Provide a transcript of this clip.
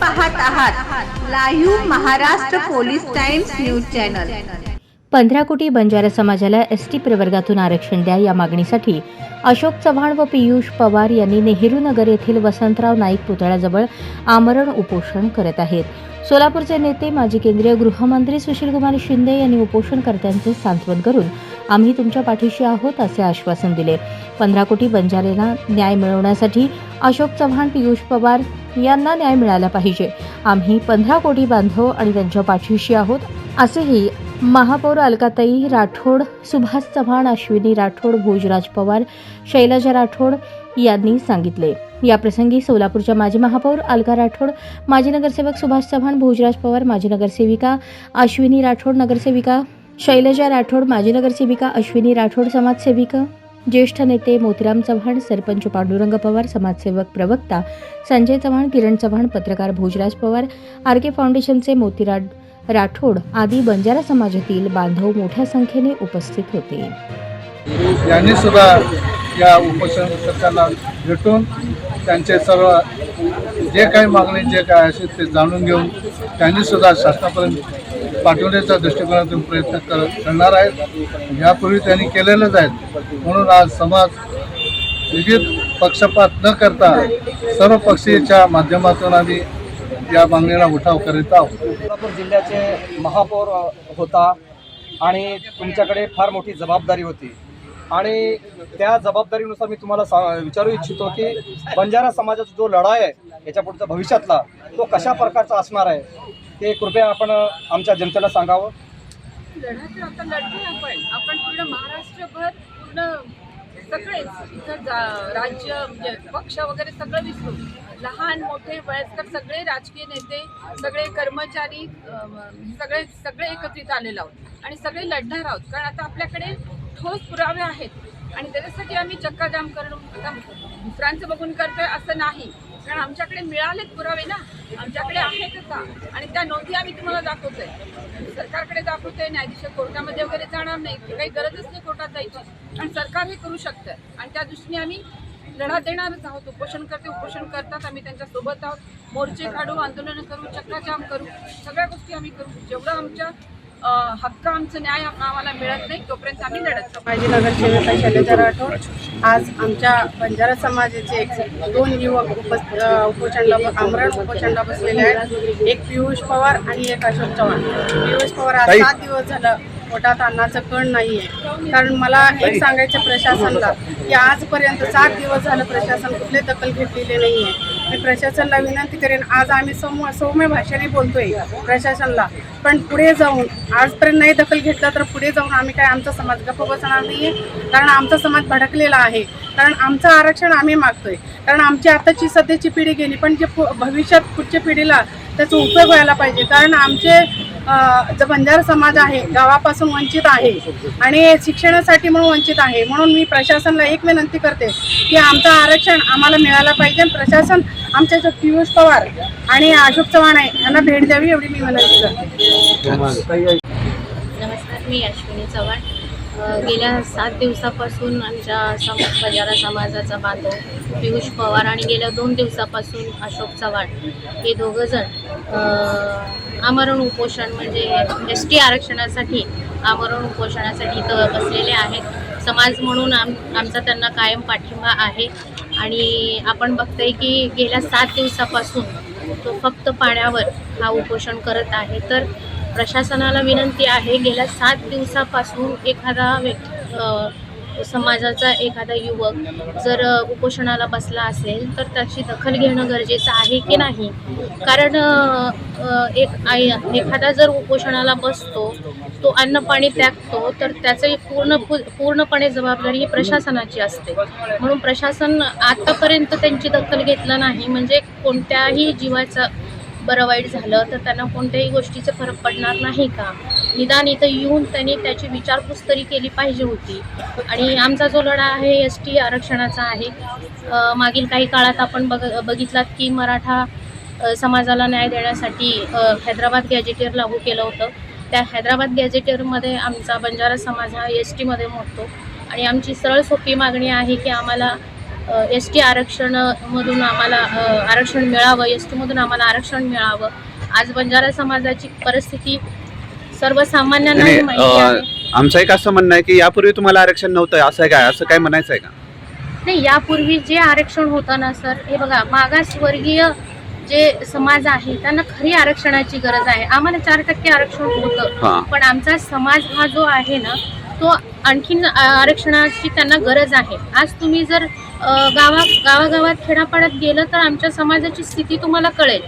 पाहत आहात. Live Maharashtra police times news channel. पंधरा कोटी बंजारा समाजाला एस टी प्रवर्गातून आरक्षण द्या या मागणीसाठी अशोक चव्हाण व पियुष पवार यांनी नेहरू नगर येथील वसंतराव नाईक पुतळ्याजवळ आमरण उपोषण करत आहेत. सोलापूरचे नेते माजी केंद्रीय गृहमंत्री सुशीलकुमार शिंदे यांनी उपोषणकर्त्यांचे सांत्वन करून आम्ही तुमच्या पाठीशी आहोत असे आश्वासन दिले. पंधरा कोटी बंजारेला न्याय मिळवण्यासाठी अशोक चव्हाण पियुष पवार यांना न्याय मिळाला पाहिजे. आम्ही पंधरा कोटी बांधव आणि त्यांच्या पाठीशी आहोत. असेही महापौर अलकाताई राठोड सुभाष चव्हाण अश्विनी राठोड भोजराज पवार शैलजा राठोड यांनी सांगितले. याप्रसंगी सोलापूरच्या माजी महापौर अलका राठोड माजी नगरसेवक सुभाष चव्हाण भोजराज पवार माजी नगरसेविका अश्विनी राठोड नगरसेविका शैलजा राठोड माजी नगरसेविका अश्विनी राठोड समाजसेविका ज्येष्ठ नेते मोतीराम चव्हाण सरपंच पांडुरंग पवार समाजसेवक प्रवक्ता संजय चव्हाण किरण चव्हाण पत्रकार भोजराज पवार आर के फाउंडेशनचे मोतीराज राठोड आदी बंजारा समाजातील बांधव मोठ्या संख्येने उपस्थित होते. यांनी सुद्धा या उपोषणकर्त्यांना भेटून त्यांचे सर्व जे काही मागणी जे काय असेल ते जाणून घेऊन त्यांनी सुद्धा शासनापर्यंत पाठवण्याच्या दृष्टिकोनातून प्रयत्न कर करणार आहेत. यापूर्वी त्यांनी केलेलंच आहेत म्हणून आज समाज विविध पक्षपात न करता सर्व पक्षीच्या माध्यमातून आम्ही या मागणीला उठाव करीत आहोत. सोलापूर जिल्ह्याचे महापौर होता आणि तुमच्याकडे फार मोठी जबाबदारी होती. आणि त्या जबाबदारीनुसार मी तुम्हाला सा विचारू इच्छितो की बंजारा समाजाचा जो लढा आहे याच्या पुढचा भविष्यातला तो कशा प्रकारचा असणार आहे ते कृपया आपण आमच्या जनतेला सांगावं. लढा तर आता लढतोय आपण आपण पूर्ण महाराष्ट्रभर पूर्ण सगळेच इथं जा- राज्य म्हणजे पक्ष वगैरे सगळं विसरू लहान मोठे वयस्कर सगळे राजकीय नेते सगळे कर्मचारी सगळे सगळे एकत्रित आलेले आहोत. आणि सगळे लढणार आहोत. कारण आता आपल्याकडे ठोस पुरावे आहेत. आणि त्याच्यासाठी आम्ही चक्काजाम करणं आता दुसऱ्यांचं बघून करतोय असं नाही. कारण आमच्याकडे मिळालेत पुरावे ना. आमच्याकडे आहेत का? आणि त्या नोंदी आम्ही तुम्हाला दाखवतोय. सरकारकडे दाखवतोय न्यायाधीश कोर्टामध्ये वगैरे जाणार नाही. काही गरजच नाही कोर्टात जायची. आणि सरकार हे करू शकतं. आणि त्या दृष्टीने आम्ही लढा देणारच आहोत. उपोषण करते उपोषण करतात. आम्ही त्यांच्यासोबत आहोत. मोर्चे काढू आंदोलनं करू चक्काजाम करू. सगळ्या गोष्टी आम्ही करू. जेवढं आमच्या हक्क आमचं न्याय आम्हाला मिळत नाही तोपर्यंत आम्ही लढत राहू. माजी नगरसेविका शैलजा राठोड आज आमच्या बंजारा समाजाचे दोन युवक उप उपोषणला आमरण उपोषणला बसलेले आहेत. एक पियुष पवार आणि एक अशोक चव्हाण. पियुष पवार आज सात दिवस झालं पोटात अन्नाचं कण नाही आहे कारण मला एक सांगायचं प्रशासनला की आजपर्यंत सात दिवस झालं प्रशासन कुठले दखल घेतलेले नाही आहे मी प्रशासनला विनंती करेन आज आम्ही सौम्य सौम्य भाषेने बोलतोय प्रशासनला. पण पुढे जाऊन आजपर्यंत नाही दखल घेतला तर पुढे जाऊन आम्ही काय आमचा समाज गप्प बसणार नाहीये? कारण आमचा समाज भडकलेला आहे. कारण आमचं आरक्षण आम्ही मागतोय. कारण आमची आताची सध्याची पिढी गेली पण जे भविष्यात पुढच्या पिढीला त्याचा उपयोग व्हायला पाहिजे. कारण आमचे जो बंजारा समाज आहे गावापासून वंचित आहे आणि शिक्षणासाठी म्हणून वंचित आहे. म्हणून मी प्रशासनला एक विनंती करते की आमचं आरक्षण आम्हाला मिळालं पाहिजे. आणि प्रशासन आमच्या जो पियुष पवार आणि अशोक चव्हाण आहे यांना भेट द्यावी एवढी मी विनंती करते. नमस्कार. मी अश्विनी चव्हाण. गेल्या सात दिवसापासून आमच्या सम बजारा समाजाचा बांधव पियुष पवार आणि गेल्या दोन दिवसापासून अशोक चव्हाण हे दोघंजण आमरण उपोषण म्हणजे एस टी आरक्षणासाठी आमरण उपोषणासाठी इथं बसलेले आहेत. समाज म्हणून आम आमचा त्यांना कायम पाठिंबा आहे. आणि आपण बघतोय की गेल्या सात दिवसापासून तो फक्त पाण्यावर हा उपोषण करत आहे. तर प्रशासनाला विनंती आहे गेल्या सात दिवसापासून एखादा व्यक्ती समाजाचा एखादा युवक जर उपोषणाला बसला असेल तर त्याची दखल घेणं गरजेचं आहे की नाही? कारण एक आय एखादा जर उपोषणाला बसतो तो अन्न पाणी त्यागतो तर त्याचं पूर्ण पूर्णपणे जबाबदारी ही प्रशासनाची असते. म्हणून प्रशासन आतापर्यंत त्यांची दखल घेतलं नाही म्हणजे कोणत्याही जीवाचा बरं वाईट झालं तर त्यांना कोणत्याही गोष्टीचा फरक पडणार नाही का? निदान इथं येऊन त्यांनी त्याची विचारपूस तरी केली पाहिजे होती. आणि आमचा जो लढा आहे एस टी आरक्षणाचा आहे मागील काही काळात आपण बघ बघितलात की मराठा समाजाला न्याय देण्यासाठी हैदराबाद गॅजेटियर लागू केलं होतं. त्या हैदराबाद गॅजेटियरमध्ये आमचा बंजारा समाज हा एस टीमध्ये मोडतो. आणि आमची सरळ सोपी मागणी आहे की आम्हाला एस टी आरक्षणमधून आम्हाला आरक्षण मिळावं एस टीमधून आम्हाला आरक्षण मिळावं. आज बंजारा समाजाची परिस्थिती माहिती आहे. आमचं एक असं म्हणणं आहे की यापूर्वी तुम्हाला आरक्षण नव्हतं असं काय? असं काय म्हणायचं आहे का? नाही यापूर्वी जे आरक्षण होतं ना सर हे बघा मागासवर्गीय जे समाज आहे त्यांना खरी आरक्षणाची गरज आहे. आम्हाला चार टक्के आरक्षण. होतं. पण आमचा समाज हा जो आहे ना तो आणखीन आरक्षणाची त्यांना गरज आहे. आज तुम्ही जर गावा गावागावात खेड्यापाड्यात गेलं तर आमच्या समाजाची स्थिती तुम्हाला कळेल.